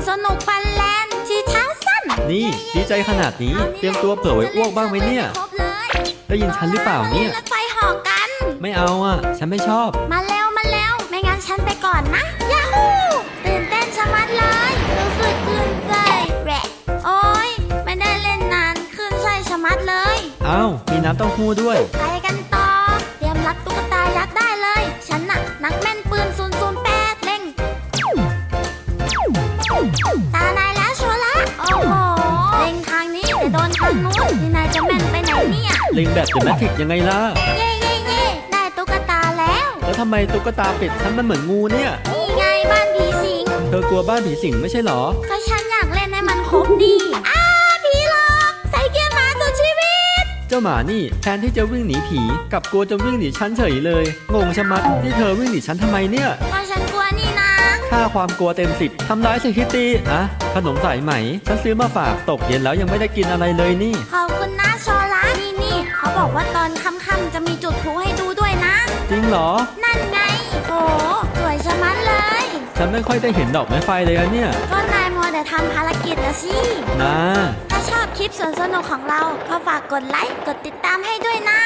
วนสนุกฟันแลนด์ชีเท้าสั้นนี่ดีใจขนาดนี้เตรียมตัวเผื่อไว้อ้วกบ้างไหมเนี่ย ครบเลยได้ยินฉันหรือเปล่าเนี่ย รถไฟเหอกกัน ไม่เอาอะ ฉันไม่ชอบ มาเร็วมาเร็ว ไม่งั้นฉันไปก่อนนะยาฮูตื่นเต้นชะมัดเลยรู้สึกคลื่นไส้แหวะโอ้ยไม่ได้เล่นนานคลื่นไส้ชะมัดเลยเอ้ามีน้ำเต้าหู้ด้วย ไปกันต่อ เตรียมรับตุ๊กตายักษ์ได้ ตานายแล้วโชละ โอ้โหเล่งทางนี้แต่โดนทางนู้นนี่นายจะแม่นไปไหนเนี่ย เล็งแบบเดอะแมทริกยังไงล่ะ เย่เย่เย่ได้ตุ๊กตาแล้ว แล้วทำไมตุ๊กตาเป็ดฉันมันเหมือนงูเนี่ย นี่ไงบ้านผีสิง เธอกลัวบ้านผีสิงไม่ใช่เหรอ ก็ฉันอยากเล่นให้มันครบดี อ้าผีหลอกใส่เกียร์หมาสุดชีวิต เจ้าหมานี่แทนที่จะวิ่งหนีผีกลับกลัวจะวิ่งหนีฉันเฉยเลย งงชะมัดนี่เธอวิ่งหนีฉันทำไมเนี่ยเพราะฉันกลัวนี่นะ ค่าความกลัวเต็มสิบทำร้ายสคิตตี้อะขนมสายไหม ฉันซื้อมาฝากตกเย็นแล้วยังไม่ได้กินอะไรเลยนี่ ขอบคุณนะโชละนี่นี่เขาบอกว่าตอนค่ำๆจะมีจุดพลุให้ดูด้วยนะ จริงเหรอ นั่นไงโหสวยชะมัดเลย ฉันไม่ค่อยได้เห็นดอกไม้ไฟเลยอะเนี่ยก็นายมัวแต่ทำภารกิจนะสินะถ้าชอบคลิปสวนสนุกของเราก็ฝากกดไลค์กดติดตามให้ด้วยนะ